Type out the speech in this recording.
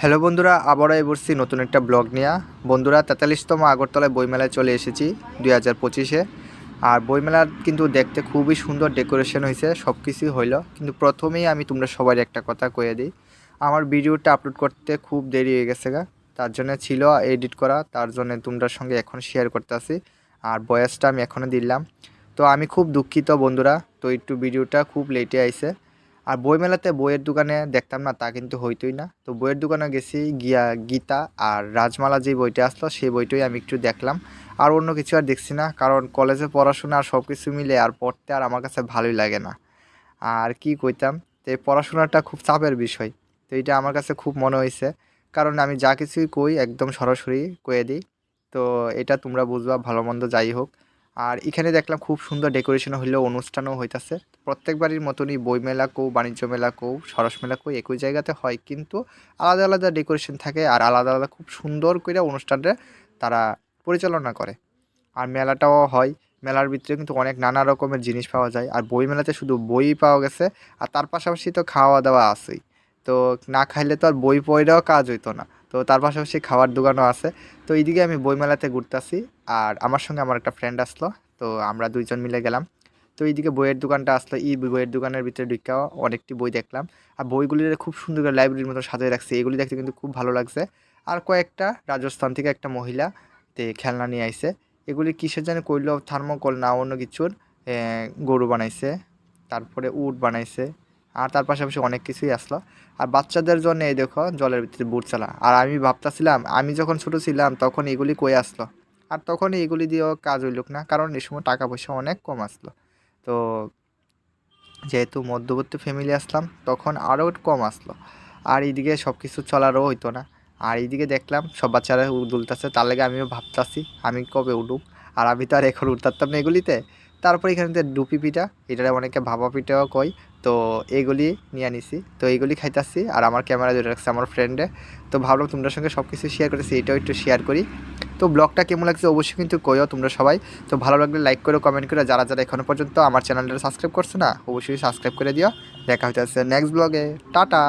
Hello বন্ধুরা, আবারও বসছি নতুন একটা ব্লগ নিয়ে। বন্ধুরা, তেতাল্লিশতম আগরতলায় বইমেলায় চলে এসেছি দুই হাজার পঁচিশে। আর বইমেলার কিন্তু দেখতে খুবই সুন্দর ডেকোরেশন হয়েছে সব কিছুই হইল। কিন্তু প্রথমেই আমি তোমরা সবার একটা কথা কয়ে দিই। আমার ভিডিওটা আপলোড করতে খুব দেরি হয়ে গেছে গা। তার জন্য ছিল এডিট করা, তার জন্য তোমরার সঙ্গে এখন শেয়ার করতেছি আর বয়সটা আমি এখনও দিলাম। তো আমি খুব দুঃখিত বন্ধুরা, তো একটু ভিডিওটা খুব লেটে আইছে। আর বইমেলাতে বইয়ের দোকানে দেখতাম না, তা কিন্তু হইতোই না। তো বইয়ের দোকানে গেছি, গিয়া গীতা আর রাজমালা যে বইটা আসলো, সেই বইটাই আমি একটু দেখলাম। আর অন্য কিছু আর দেখছি না, কারণ কলেজে পড়াশোনা আর সব কিছু মিলে আর পড়তে আর আমার কাছে ভালোই লাগে না। আর কি কইতাম, তো পড়াশোনাটা খুব চাপের বিষয়, তো এটা আমার কাছে খুব মনে হয়েছে কারণ আমি যা কিছুই কই একদম সরাসরি কয়ে দিই, তো এটা তোমরা বুঝবা, ভালো মন্দ যাই হোক। আর এখানে দেখলাম খুব সুন্দর ডেকোরেশন হইলেও অনুষ্ঠানও হইতাছে। প্রত্যেকবারই মতনই বই মেলা কৌ, বাণিজ্য মেলা কৌ, সরস মেলা কৌ একই জায়গাতে হয়। কিন্তু আলাদা আলাদা ডেকোরেশন থাকে আর আলাদা আলাদা খুব সুন্দর করে অনুষ্ঠানটা তারা পরিচালনা করে। আর মেলাটাও হয়। মেলার ভিতরে কিন্তু অনেক নানা রকমের জিনিস পাওয়া যায়। আর বই মেলাতে শুধু বই পাওয়া গেছে আর তার পাশাপাশি তো খাওয়া দাওয়া আছেই। তো না খাইলে তো আর বই পড়েও কাজ হইতো না। তো তার পাশাপাশি খাওয়ার দোকানও আছে। তো এইদিকে আমি বইমেলাতে ঘুরতেছি। আর আমার সঙ্গে আমার একটা ফ্রেন্ড আসলো। তো আমরা দুইজন মিলে গেলাম। তো এইদিকে বইয়ের দোকানটা আসলো এই বইয়ের দোকানের ভিতরে ঢুকাও অনেকটি বই দেখলাম। আর বইগুলির খুব সুন্দর করে লাইব্রেরির মতো সাজিয়ে রাখছে, এগুলি দেখতে কিন্তু খুব ভালো লাগছে। আর কয়েকটা রাজস্থান থেকে একটা মহিলা তে খেলনা নিয়ে আইছে। এগুলি কিসের জানি কইল থার্মোকল না অন্য কিছুর গরু বানাইছে, তারপরে উট বানাইছে, আর তার পাশাপাশি অনেক কিছুই আসলো। আর বাচ্চাদের জন্য এই দেখো, জলের ভিতরে বুট চালা। আর আমি ভাবতেছিলাম, আমি যখন ছোট ছিলাম তখন এগুলি কই আসলো? আর তখন এগুলি দিয়েও কাজ হইলুক না, কারণ এই সময় টাকা পয়সা অনেক কম আসলো। তো যেহেতু মধ্যবর্তী ফ্যামিলি আসলাম, তখন আরও কম আসলো। আর এইদিকে সব কিছু চলারও হইতো না। আর এইদিকে দেখলাম সব বাচ্চারা দুলতেছে তার লেগে আমিও ভাবতাছি, আমি কবে উঠুক আর আমি তো আর এখন উঠতাম না এগুলিতে। তারপর এখানে ডুপি পিঠা এটা অনেকে ভাপা পিঠাও কয়, তো এইগুলি নিয়ে নিছি তো এইগুলি খাইতাছি, আর আমার ক্যামেরা ধরে রাখছে আমার ফ্রেন্ডে তো ভাবলাম তোমাদের সঙ্গে সব কিছু শেয়ার করেছি, এটাও একটু শেয়ার করি। তো ব্লগটা কেমন লাগছে অবশ্যই কিন্তু কইও তোমরা সবাই। তো ভালো লাগলে লাইক করো কমেন্ট করে, যারা যারা এখনও পর্যন্ত আমার চ্যানেলটা সাবস্ক্রাইব করছে না, অবশ্যই সাবস্ক্রাইব করে দিও। দেখা হইতেছে নেক্সট ব্লগে টাটা!